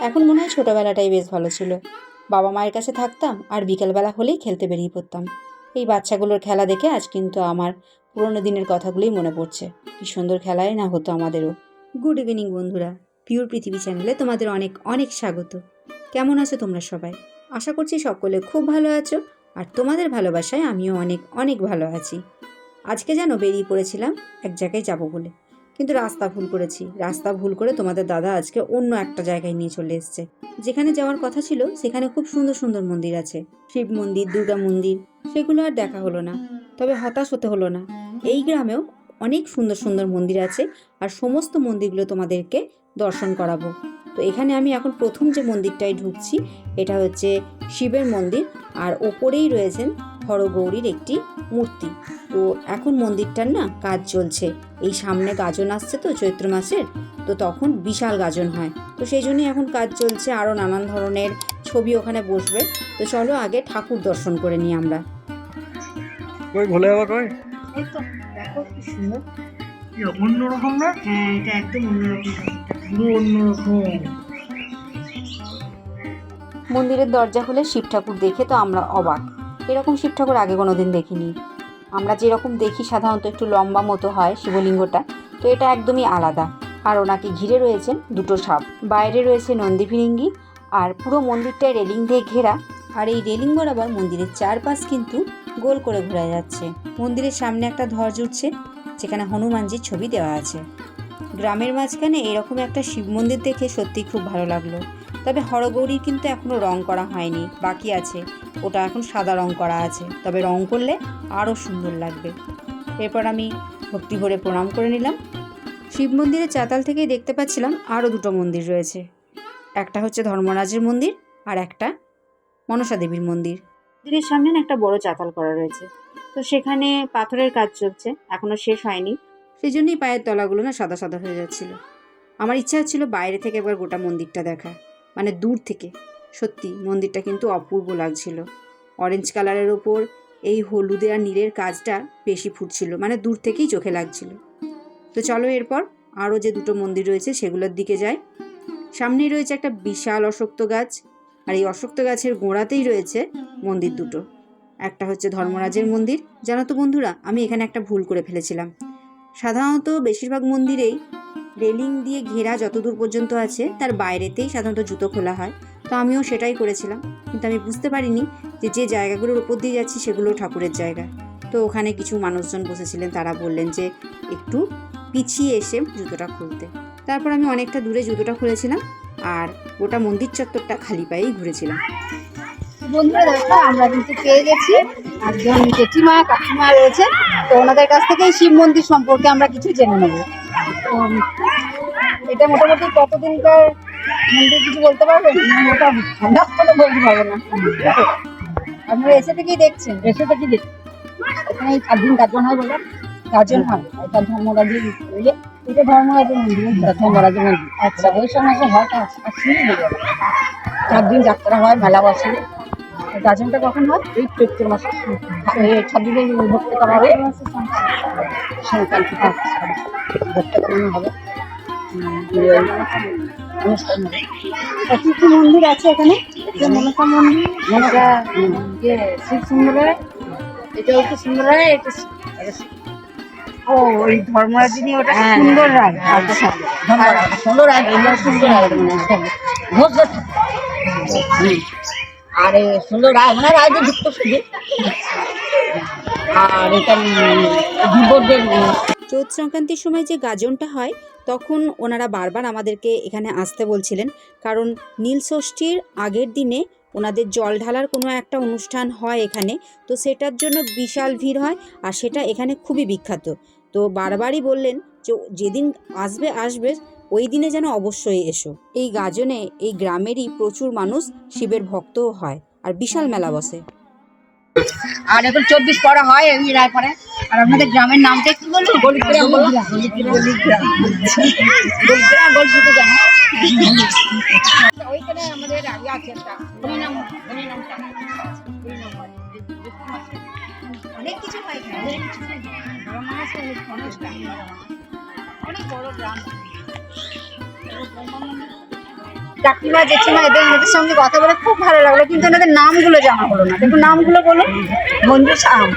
এখন মনে হয় ছোটোবেলাটাই বেশ ভালো ছিল। বাবা মায়ের কাছে থাকতাম আর বিকেলবেলা হলেই খেলতে বেরিয়ে পড়তাম। এই বাচ্চাগুলোর খেলা দেখে আজ কিন্তু আমার পুরোনো দিনের কথাগুলোই মনে পড়ছে। কি সুন্দর খেলাই না হতো আমাদেরও। গুড ইভিনিং বন্ধুরা। পিওর পৃথিবী চ্যানেলে তোমাদের অনেক অনেক স্বাগত। কেমন আছো তোমরা সবাই? আশা করছি সকলে খুব ভালো আছো আর তোমাদের ভালোবাসায় আমিও অনেক অনেক ভালো আছি। আজকে যেন বেরিয়ে পড়েছিলাম এক জায়গায় যাব বলে। কিন্তু রাস্তা ভুল করেছি। রাস্তা ভুল করে তোমাদের দাদা আজকে অন্য একটা জায়গায় নিয়ে চলে এসছে। যেখানে যাওয়ার কথা ছিল, সেখানে খুব সুন্দর সুন্দর মন্দির আছে। শিব মন্দির, দুর্গা মন্দির, সেগুলো আর দেখা হলো না। তবে হতাশ হতে হলো না। এই গ্রামেও অনেক সুন্দর সুন্দর মন্দির আছে আর সমস্ত মন্দিরগুলো তোমাদেরকে দর্শন করাবো। তো এখানে আমি এখন প্রথম যে মন্দিরটায় ঢুকছি, এটা হচ্ছে শিবের মন্দির। আর ওপরেই রয়েছেন হরগৌরীর একটি মূর্তি। তো এখন মন্দিরটার না কাজ চলছে। এই সামনে গাজন আসছে তো চৈত্র মাসের তো তখন বিশাল গাজন হয়। তো সেই জন্যই এখন কাজ চলছে আরও নানান ধরনের ছবি ওখানে বসবে। তো চলো আগে ঠাকুর দর্শন করে নিই আমরা। কই ভোলে বাবা কই? এই তো দেখো কি সুন্দর। অন্যরকম না? হ্যাঁ এটা একদম অন্যরকম। পুরো অন্যরকম। মন্দিরের দরজা খুলে শিব ঠাকুর দেখে তো আমরা অবাক। এরকম শিব ঠাকুর আগে কোনো দিন দেখিনি। আমরা যেরকম দেখি, সাধারণত একটু লম্বা মতো হয় শিবলিঙ্গটা, তো এটা একদমই আলাদা। আর ওনাকে ঘিরে রয়েছেন দুটো সাপ। বাইরে রয়েছে নন্দী ফিরিঙ্গি আর পুরো মন্দিরটায় রেলিং দিয়ে ঘেরা। আর এই রেলিং বরাবর মন্দিরের চারপাশ কিন্তু গোল করে ঘোরা যাচ্ছে। মন্দিরের সামনে একটা ধ্বজ উঠছে, যেখানে হনুমানজির ছবি দেওয়া আছে। গ্রামের মাঝখানে এরকম একটা শিব মন্দির দেখে সত্যি খুব ভালো লাগল। তবে হরগৌরীর কিন্তু এখনও রং করা হয়নি, বাকি আছে। ওটা এখন সাদা রং করা আছে, তবে রং করলে আরও সুন্দর লাগবে। এরপর আমি ভক্তি ভরে প্রণাম করে নিলাম। শিব মন্দিরের চাতাল থেকেই দেখতে পাচ্ছিলাম আরও দুটো মন্দির রয়েছে। একটা হচ্ছে ধর্মরাজের মন্দির, আর একটা মনসা দেবীর মন্দির। মন্দিরের সামনে একটা বড় চাতাল করা রয়েছে। তো সেখানে পাথরের কাজ চলছে এখনও শেষ হয়নি। সেই জন্যই পায়ের তলাগুলো না সাদা সাদা হয়ে যাচ্ছিল। আমার ইচ্ছা হচ্ছিল বাইরে থেকে একবার গোটা মন্দিরটা দেখা। মানে দূর থেকে। সত্যি, মন্দিরটা কিন্তু অপূর্ব লাগছিল। অরেঞ্জ কালারের ওপর এই হলুদে আর নীলের কাজটা বেশি ফুটছিল মানে দূর থেকেই চোখে লাগছিল। তো চলো এরপর আরও যে দুটো মন্দির রয়েছে সেগুলোর দিকে যাই। সামনেই রয়েছে একটা বিশাল অশক্ত গাছ, আর এই অশক্ত গাছের গোড়াতেই রয়েছে মন্দির দুটো। একটা হচ্ছে ধর্মরাজের মন্দির। জানো তো বন্ধুরা, আমি এখানে একটা ভুল করে ফেলেছিলাম। সাধারণত বেশিরভাগ মন্দিরেই রেলিং দিয়ে ঘেরা যতদূর পর্যন্ত আছে, তার বাইরেতেই সাধারণত জুতো খোলা হয়। তো আমিও সেটাই করেছিলাম। কিন্তু আমি বুঝতে পারিনি যে যে জায়গাগুলোর উপর দিয়ে যাচ্ছি সেগুলো ঠাকুরের জায়গা। তো ওখানে কিছু মানুষজন বসেছিলেন, তারা বললেন যে একটু পিছিয়ে এসে জুতোটা খুলতে। তারপর আমি অনেকটা দূরে জুতোটা খুলেছিলাম আর গোটা মন্দির চত্বরটা খালি পায়েই ঘুরেছিলাম। বন্ধুরা আমরা কিন্তু পেয়ে গেছি একজন জেঠিমা, কাকিমা রয়েছে তো ওনাদের কাছ থেকে শিব মন্দির সম্পর্কে আমরা কিছু জেনে নেব। এটা মোটামুটি কতদিনকার মন্দির কিছু বলতে পারবেন? মোটামুটি আমরা কোনো বলতে পারব না। আপনারা এসে থেকেই দেখছেন। এসে থেকেই দেখছেন। এখানে এই দিন গাজন হয় বলে। গাজন হয় এটা ধর্মরাজের ইয়ে এটা ধর্মরাজের মন্দির। ধর্মরাজের মন্দির। আচ্ছা। বৈশাখ মাসে হয় আসলেই বোঝা যায়। চার দিন যাত্রা হয় মেলা বসে। গাজনটা কখন হয়? এই চৈত্র মাসে। এই ছাব্বিশে ভক্তি করা হবে সংক্রান্তি। ভক্তি করানো হবে। কি কি মন্দির আছে এখানে? মনসা মন্দির। মনসা শিব সুন্দরের এটা হচ্ছে এটা ও ওই ধর্মরাজ যিনি ওটা সুন্দর। রায় আচ্ছা সুন্দর রায় এটা সুন্দর রায় ঘোষ ঘোষ। আর সুন্দর রায় মানে যুক্ত শুধু আর এটা যুবকদের সংক্রান্তির সময় যে গাজনটা হয় তখন ওনারা বারবার আমাদেরকে এখানে আসতে বলছিলেন, কারণ নীল ষষ্ঠীর আগের দিনে ওনাদের জল ঢালার কোনো একটা অনুষ্ঠান হয় এখানে, তো সেটার জন্য বিশাল ভিড় হয় আর সেটা এখানে খুবই বিখ্যাত। তো বারবারই বললেন যে যেদিন আসবে আসবে, ওই দিনে যেন অবশ্যই এসো। এই গাজনে, এই গ্রামেরই প্রচুর মানুষ শিবের ভক্তও হয় আর বিশাল মেলা বসে। আর এখন চব্বিশ পড়া হয় রায় পরে আর আপনাদের গ্রামের নামটা একটু বলুন? গলিগ্রাম গলিগ্রাম গলিগ্রাম গলিগ্রাম ওইখানে আমাদের আগে আছে একটা। হরিনাম হরিনামটা অনেক কিছু হয় অনেক কিছু। বড় মাস অনুষ্ঠান অনেক বড় গ্রাম। কাকিমা জেঠিমা এদের এদের সঙ্গে কথা বলে খুব ভালো লাগল কিন্তু এনাদের নামগুলো জানা হলো না। দেখুন নামগুলো বলুন। মঞ্জু শাম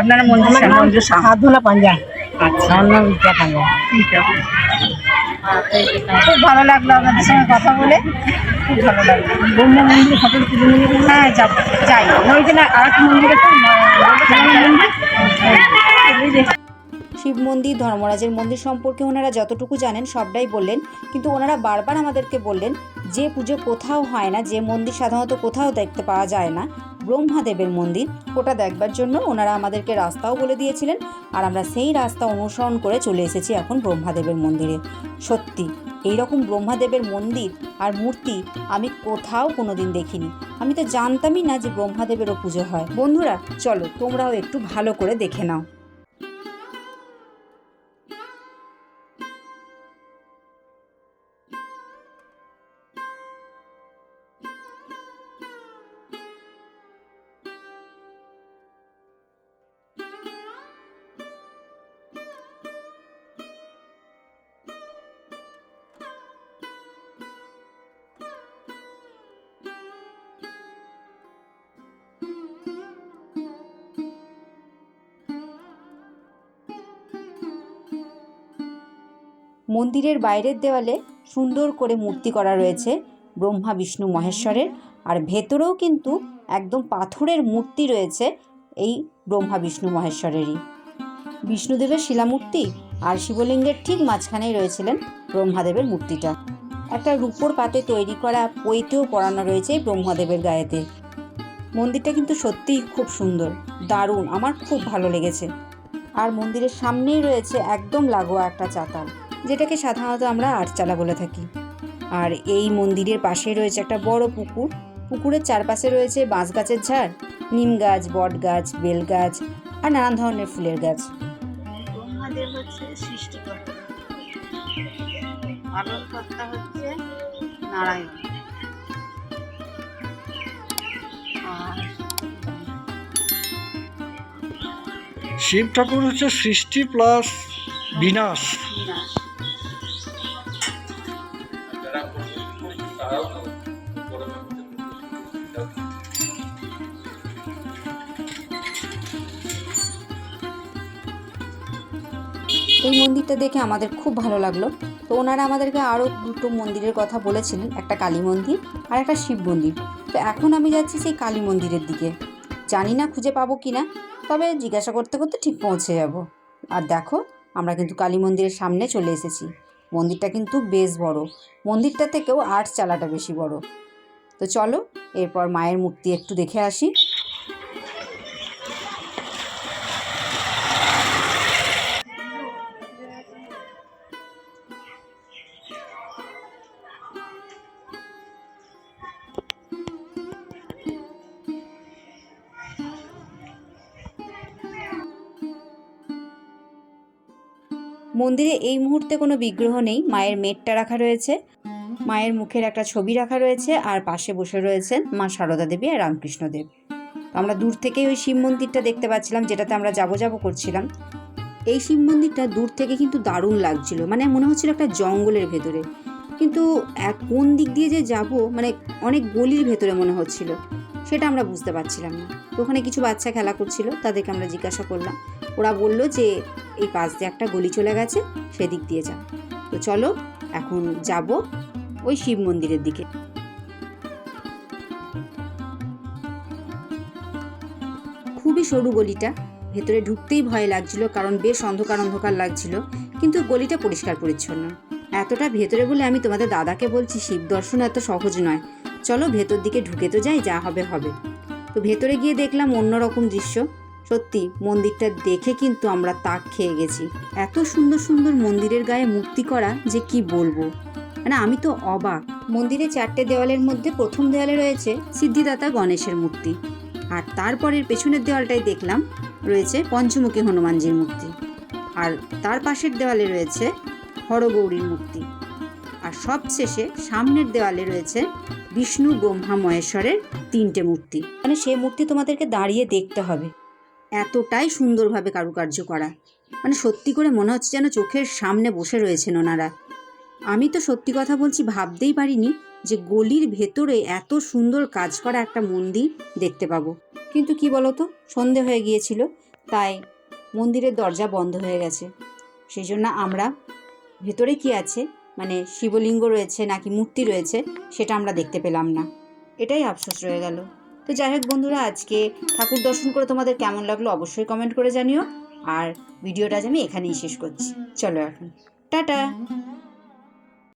আপনারা মঞ্জু শাহ, মঞ্জু সাধনা পাঞ্জা আচ্ছা। নাম বিদ্যা পাঞ্জা ঠিক আছে। খুব ভালো লাগল আপনাদের সঙ্গে কথা বলে। খুব ভালো লাগল। ব্রহ্ম মন্দির সকল পুজো মন্দির। হ্যাঁ যাব। যাই। ওই যে না আর মন্দির শিব মন্দির ধর্মরাজের মন্দির সম্পর্কে ওনারা যতটুকু জানেন সবটাই বললেন। কিন্তু ওনারা বারবার আমাদেরকে বললেন যে পুজো কোথাও হয় না যে মন্দির সাধারণত কোথাও দেখতে পাওয়া যায় না ব্রহ্মাদেবের মন্দির। ওটা দেখবার জন্য ওনারা আমাদেরকে রাস্তাও বলে দিয়েছিলেন, আর আমরা সেই রাস্তা অনুসরণ করে চলে এসেছি এখন ব্রহ্মাদেবের মন্দিরে। সত্যি এই রকম ব্রহ্মাদেবের মন্দির আর মূর্তি আমি কোথাও কোনোদিন দেখিনি। আমি তো জানতামই না যে ব্রহ্মাদেবেরও পুজো হয়। বন্ধুরা, চলো তোমরাও একটু ভালো করে দেখে নাও। মন্দিরের বাইরের দেওয়ালে সুন্দর করে মূর্তি করা রয়েছে ব্রহ্মা, বিষ্ণু, মহেশ্বরের। আর ভেতরেও কিন্তু একদম পাথরের মূর্তি রয়েছে এই ব্রহ্মা, বিষ্ণু, মহেশ্বরেরই। বিষ্ণুদেবের শিলামূর্তি আর শিবলিঙ্গের ঠিক মাঝখানেই রয়েছিলেন ব্রহ্মাদেবের মূর্তিটা। একটা রূপোর পাতে তৈরি করা পৈতেও পরানো রয়েছে ব্রহ্মাদেবের গায়েতে। মন্দিরটা কিন্তু সত্যিই খুব সুন্দর, দারুণ, আমার খুব ভালো লেগেছে। আর মন্দিরের সামনেই রয়েছে একদম লাগোয়া একটা চাতাল। যেটাকে সাধারণত আমরা আটচালা বলে থাকি। আর এই মন্দিরের পাশে রয়েছে একটা বড় পুকুর। পুকুরের চারপাশে রয়েছে বাঁশ গাছের ঝাড় নিম গাছ বট গাছ বেল গাছ আর নানান ধরনের ফুলের গাছ। ব্রহ্মাদেব হচ্ছে সৃষ্টিকর্তা। পালনকর্তা হচ্ছে নারায়ণ। শিব ঠাকুর হচ্ছে সৃষ্টি প্লাস বিনাশ। বিনাশ। এই মন্দিরটা দেখে আমাদের খুব ভালো লাগল। তো ওনারা আমাদেরকে আরও দুটো মন্দিরের কথা বলেছিলেন, একটা কালী মন্দির আর একটা শিব মন্দির। তো এখন আমি যাচ্ছি সেই কালী মন্দিরের দিকে। জানি না খুঁজে পাবো কি না তবে জিজ্ঞাসা করতে করতে ঠিক পৌঁছে যাব। আর দেখো, আমরা কিন্তু কালী মন্দিরের সামনে চলে এসেছি। মন্দিরটা কিন্তু বেশ বড়। মন্দিরটা থেকেও আট চালাটা বেশি বড়। তো চলো, এরপর মায়ের মূর্তি একটু দেখে আসি। মন্দিরে এই মুহূর্তে কোনো বিগ্রহ নেই, মায়ের মেটটা রাখা রয়েছে। মায়ের মুখের একটা ছবি রাখা রয়েছে আর পাশে বসে রয়েছেন মা সারদা দেবী আর রামকৃষ্ণদেব আমরা দূর থেকেই ওই শিব মন্দিরটা দেখতে পাচ্ছিলাম, যেটাতে আমরা যাব যাব করছিলাম। এই শিব মন্দিরটা দূর থেকে কিন্তু দারুণ লাগছিল মানে মনে হচ্ছিল একটা জঙ্গলের ভেতরে। কিন্তু এক কোন দিক দিয়ে যে যাব মানে অনেক গলির ভেতরে মনে হচ্ছিল, সেটা আমরা বুঝতে পারছিলাম না। তো ওখানে কিছু বাচ্চা খেলা করছিল, তাদেরকে আমরা জিজ্ঞাসা করলাম। ওরা বলল যে, এই পাশ দিয়ে একটা গলি চলে গেছে, সেদিক দিয়ে যাও তো চলো, এখন যাব ওই শিব মন্দিরের দিকে। খুবই সরু গলিটা। ভেতরে ঢুকতেই ভয় লাগছিল, কারণ বেশ অন্ধকার অন্ধকার লাগছিল, কিন্তু গলিটা পরিষ্কার পরিচ্ছন্ন। এতটা ভেতরে বলে আমি তোমাদের দাদাকে বলছি, শিব দর্শন এত সহজ নয়। চলো ভেতর দিকে ঢুকে তো যাই, যা হবে হবে। তো ভেতরে গিয়ে দেখলাম অন্যরকম দৃশ্য। সত্যি, মন্দিরটা দেখে কিন্তু আমরা তাক খেয়ে গেছি। এত সুন্দর সুন্দর মন্দিরের গায়ে মুক্তি করা যে কি বলব? মানে আমি তো অবাক। মন্দিরে চারটে দেওয়ালের মধ্যে প্রথম দেওয়ালে রয়েছে সিদ্ধিদাতা গণেশের মূর্তি। আর তারপরের পেছনের দেওয়ালটাই দেখলাম রয়েছে পঞ্চমুখী হনুমানজির মূর্তি। আর তার পাশের দেওয়ালে রয়েছে হরগৌরীর মূর্তি। আর সবশেষে সামনের দেওয়ালে রয়েছে বিষ্ণু ব্রহ্মা মহেশ্বরের তিনটে মূর্তি। মানে সে মূর্তি তোমাদেরকে দাঁড়িয়ে দেখতে হবে। এতটাই সুন্দরভাবে কারুকার্য করা। মানে সত্যি করে মনে হচ্ছে যেন চোখের সামনে বসে রয়েছেন ওনারা। আমি তো সত্যি কথা বলছি ভাবতেই পারিনি যে গলির ভেতরে এত সুন্দর কাজ করা একটা মন্দির দেখতে পাবো। কিন্তু কি বলতো, সন্ধে হয়ে গিয়েছিল, তাই মন্দিরের দরজা বন্ধ হয়ে গেছে। সেই জন্য আমরা, ভেতরে কি আছে? মানে শিবলিঙ্গ রয়েছে নাকি মূর্তি রয়েছে, সেটা আমরা দেখতে পেলাম না। এটাই আফসোস রয়ে গেল। তো যাই হোক বন্ধুরা, আজকে ঠাকুর দর্শন করে তোমাদের কেমন লাগল অবশ্যই কমেন্ট করে জানিও। আর ভিডিওটা আজ আমি এখানেই শেষ করছি। চলো এখন। টাটা!